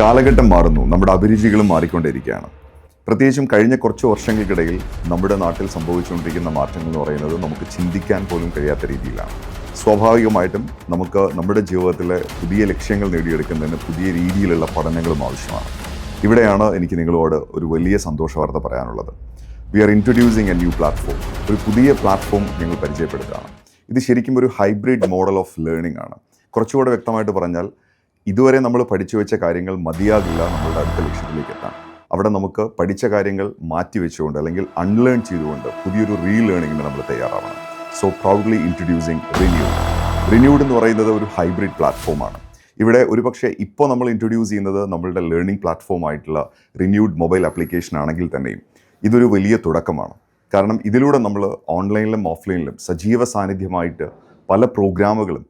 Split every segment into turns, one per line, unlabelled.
കാലഘട്ടം മാറുന്നു. നമ്മുടെ അഭിരുചികളും മാറിക്കൊണ്ടിരിക്കുകയാണ് പ്രത്യേകിച്ചും കഴിഞ്ഞ കുറച്ച് വർഷങ്ങൾക്കിടയിൽ നമ്മുടെ നാട്ടിൽ സംഭവിച്ചുകൊണ്ടിരിക്കുന്ന മാറ്റങ്ങൾ എന്ന് പറയുന്നത് നമുക്ക് ചിന്തിക്കാൻ പോലും കഴിയാത്ത രീതിയിലാണ്. സ്വാഭാവികമായിട്ടും നമുക്ക് നമ്മുടെ ജീവിതത്തിലെ പുതിയ ലക്ഷ്യങ്ങൾ നേടിയെടുക്കുന്നതിന് പുതിയ രീതിയിലുള്ള പഠനങ്ങളും ആവശ്യമാണ്. ഇവിടെയാണ് എനിക്ക് നിങ്ങളോട് ഒരു വലിയ സന്തോഷ വാർത്ത പറയാനുള്ളത്. We are introducing a new platform ഒരു പുതിയ പ്ലാറ്റ്ഫോം ഞങ്ങൾ പരിചയപ്പെടുത്തുകയാണ്. ഇത് ശരിക്കും ഒരു ഹൈബ്രിഡ് മോഡൽ ഓഫ് ലേണിംഗ് ആണ്. കുറച്ചുകൂടെ വ്യക്തമായിട്ട് പറഞ്ഞാൽ ഇതുവരെ നമ്മൾ പഠിച്ചു വെച്ച കാര്യങ്ങൾ മതിയാകില്ല നമ്മളുടെ അടുത്ത ലക്ഷ്യത്തിലേക്ക് എത്താൻ അവിടെ നമുക്ക് പഠിച്ച കാര്യങ്ങൾ മാറ്റി വെച്ചുകൊണ്ട് അല്ലെങ്കിൽ അൺലേൺ ചെയ്തുകൊണ്ട് പുതിയൊരു റീ ലേണിങ്ങിന് നമ്മൾ തയ്യാറാവണം. So proudly introducing renewed renewed എന്ന് പറയുന്നത് ഒരു ഹൈബ്രിഡ് പ്ലാറ്റ്ഫോമാണ് ഇവിടെ ഒരുപക്ഷെ ഇപ്പോൾ നമ്മൾ ഇൻട്രൊഡ്യൂസ് ചെയ്യുന്നത് നമ്മളുടെ ലേണിംഗ് പ്ലാറ്റ്ഫോം ആയിട്ടുള്ള റിന്യൂഡ് മൊബൈൽ ആപ്ലിക്കേഷൻ ആണെങ്കിൽ തന്നെയും. ഇതൊരു വലിയ തുടക്കമാണ്. കാരണം ഇതിലൂടെ നമ്മൾ ഓൺലൈനിലും ഓഫ്ലൈനിലും സജീവ സാന്നിധ്യമായിട്ട് പല പ്രോഗ്രാമുകളും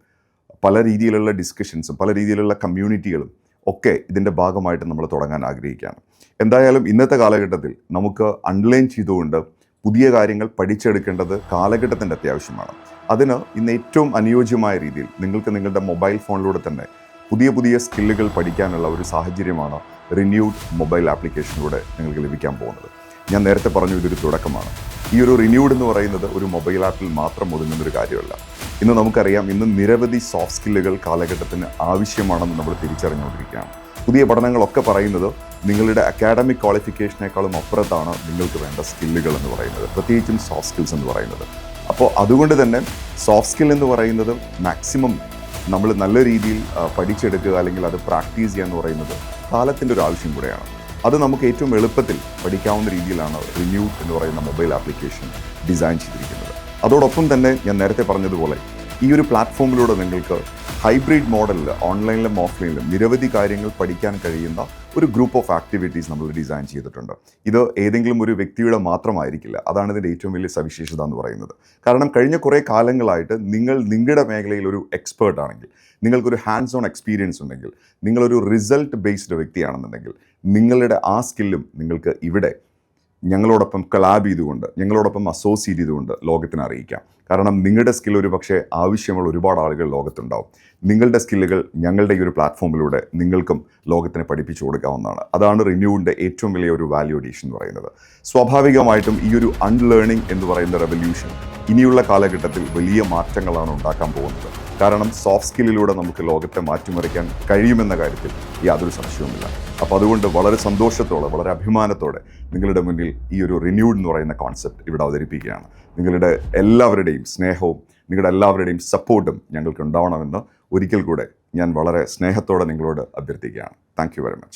പല രീതിയിലുള്ള ഡിസ്കഷൻസും പല രീതിയിലുള്ള കമ്മ്യൂണിറ്റികളും ഒക്കെ ഇതിന്റെ ഭാഗമായിട്ട് നമ്മൾ തുടങ്ങാൻ ആഗ്രഹിക്കുകയാണ്. എന്തായാലും ഇന്നത്തെ കാലഘട്ടത്തിൽ നമുക്ക് അൺലൈൻ ചെയ്തുകൊണ്ട് പുതിയ കാര്യങ്ങൾ പഠിച്ചെടുക്കേണ്ടത് കാലഘട്ടത്തിന്റെ അത്യാവശ്യമാണ്. അതിന് ഇന്ന് ഏറ്റവും അനുയോജ്യമായ രീതിയിൽ നിങ്ങൾക്ക് നിങ്ങളുടെ മൊബൈൽ ഫോണിലൂടെ തന്നെ പുതിയ പുതിയ സ്കില്ലുകൾ പഠിക്കാനുള്ള ഒരു സാഹചര്യമാണ് റിന്യൂഡ് മൊബൈൽ ആപ്ലിക്കേഷനിലൂടെ നിങ്ങൾക്ക് ലഭിക്കാൻ പോകുന്നത്. ഞാൻ നേരത്തെ പറഞ്ഞു ഇതൊരു തുടക്കമാണ്. ഈ ഒരു റിന്യൂഡ് എന്ന് പറയുന്നത് ഒരു മൊബൈൽ ആപ്പിൽ മാത്രം ഒതുങ്ങുന്ന ഒരു കാര്യമല്ല. ഇന്ന് നമുക്കറിയാം ഇന്ന് നിരവധി സോഫ്റ്റ് സ്കില്ലുകൾ കാലഘട്ടത്തിന് ആവശ്യമാണെന്ന് നമ്മൾ തിരിച്ചറിഞ്ഞുകൊണ്ടിരിക്കുകയാണ്. പുതിയ പഠനങ്ങളൊക്കെ പറയുന്നത് നിങ്ങളുടെ അക്കാഡമിക് ക്വാളിഫിക്കേഷനേക്കാളും അപ്പുറത്താണ് നിങ്ങൾക്ക് വേണ്ട സ്കില്ലുകൾ എന്ന് പറയുന്നത്. പ്രത്യേകിച്ചും സോഫ്റ്റ് സ്കിൽസ് എന്ന് പറയുന്നത്. അപ്പോൾ അതുകൊണ്ട് തന്നെ സോഫ്റ്റ് സ്കിൽ എന്ന് പറയുന്നത് മാക്സിമം നമ്മൾ നല്ല രീതിയിൽ പഠിച്ചെടുക്കുക അല്ലെങ്കിൽ അത് പ്രാക്ടീസ് ചെയ്യുക എന്ന് പറയുന്നത് കാലത്തിന്റെ ഒരു ആവശ്യം കൂടെയാണ്. അത് നമുക്ക് ഏറ്റവും എളുപ്പത്തിൽ പഠിക്കാവുന്ന രീതിയിലാണ് റിന്യൂ എന്ന് പറയുന്ന മൊബൈൽ ആപ്ലിക്കേഷൻ ഡിസൈൻ ചെയ്തിരിക്കുന്നത്. അതോടൊപ്പം തന്നെ ഞാൻ നേരത്തെ പറഞ്ഞതുപോലെ ഈ ഒരു പ്ലാറ്റ്ഫോമിലൂടെ നിങ്ങൾക്ക് ഹൈബ്രിഡ് മോഡലിൽ ഓൺലൈനിലും ഓഫ്ലൈനിലും നിരവധി കാര്യങ്ങൾ പഠിക്കാൻ കഴിയുന്ന ഒരു ഗ്രൂപ്പ് ഓഫ് ആക്ടിവിറ്റീസ് നമ്മൾ ഡിസൈൻ ചെയ്തിട്ടുണ്ട്. ഇത് ഏതെങ്കിലും ഒരു വ്യക്തിയുടെ മാത്രമായിരിക്കില്ല. അതാണ് ഇതിന്റെ ഏറ്റവും വലിയ സവിശേഷത എന്ന് പറയുന്നത്. കാരണം കഴിഞ്ഞ കുറേ കാലങ്ങളായിട്ട് നിങ്ങൾ നിങ്ങളുടെ മേഖലയിൽ ഒരു എക്സ്പേർട്ട് ആണെങ്കിൽ നിങ്ങൾക്കൊരു ഹാൻഡ്സ് ഓൺ എക്സ്പീരിയൻസ് ഉണ്ടെങ്കിൽ നിങ്ങളൊരു റിസൾട്ട് ബേസ്ഡ് വ്യക്തിയാണെന്നുണ്ടെങ്കിൽ നിങ്ങളുടെ ആ സ്കില്ലും നിങ്ങൾക്ക് ഇവിടെ ഞങ്ങളോടൊപ്പം കളാബ് ചെയ്തുകൊണ്ട് ഞങ്ങളോടൊപ്പം അസോസിയേറ്റ് ചെയ്തുകൊണ്ട് ലോകത്തിന് അറിയിക്കാം. കാരണം നിങ്ങളുടെ സ്കിൽ ഒരു പക്ഷേ ആവശ്യമുള്ള ഒരുപാട് ആളുകൾ ലോകത്തുണ്ടാവും. നിങ്ങളുടെ സ്കില്ലുകൾ ഞങ്ങളുടെ ഈ ഒരു പ്ലാറ്റ്ഫോമിലൂടെ നിങ്ങൾക്കും ലോകത്തിന് പഠിപ്പിച്ചു കൊടുക്കാവുന്നതാണ്. അതാണ് റിന്യൂവിന്റെ ഏറ്റവും വലിയ ഒരു വാല്യൂ അഡീഷൻ എന്ന് പറയുന്നത്. സ്വാഭാവികമായിട്ടും ഈ ഒരു അൺലേണിംഗ് എന്ന് പറയുന്ന റെവല്യൂഷൻ ഇനിയുള്ള കാലഘട്ടത്തിൽ വലിയ മാറ്റങ്ങളാണ് ഉണ്ടാക്കാൻ പോകുന്നത്. കാരണം സോഫ്റ്റ് സ്കില്ലിലൂടെ നമുക്ക് ലോകത്തെ മാറ്റിമറിക്കാൻ കഴിയുമെന്ന കാര്യത്തിൽ യാതൊരു സംശയവുമില്ല. അപ്പോൾ അതുകൊണ്ട് വളരെ സന്തോഷത്തോടെ വളരെ അഭിമാനത്തോടെ നിങ്ങളുടെ മുന്നിൽ ഈ ഒരു റിന്യൂഡ് എന്ന് പറയുന്ന കോൺസെപ്റ്റ് ഇവിടെ അവതരിപ്പിക്കുകയാണ്. നിങ്ങളുടെ എല്ലാവരുടെയും സ്നേഹവും നിങ്ങളുടെ എല്ലാവരുടെയും സപ്പോർട്ടും ഞങ്ങൾക്ക് ഉണ്ടാവണമെന്ന് ഒരിക്കൽ കൂടെ ഞാൻ വളരെ സ്നേഹത്തോടെ നിങ്ങളോട് അഭ്യർത്ഥിക്കുകയാണ്. Thank very much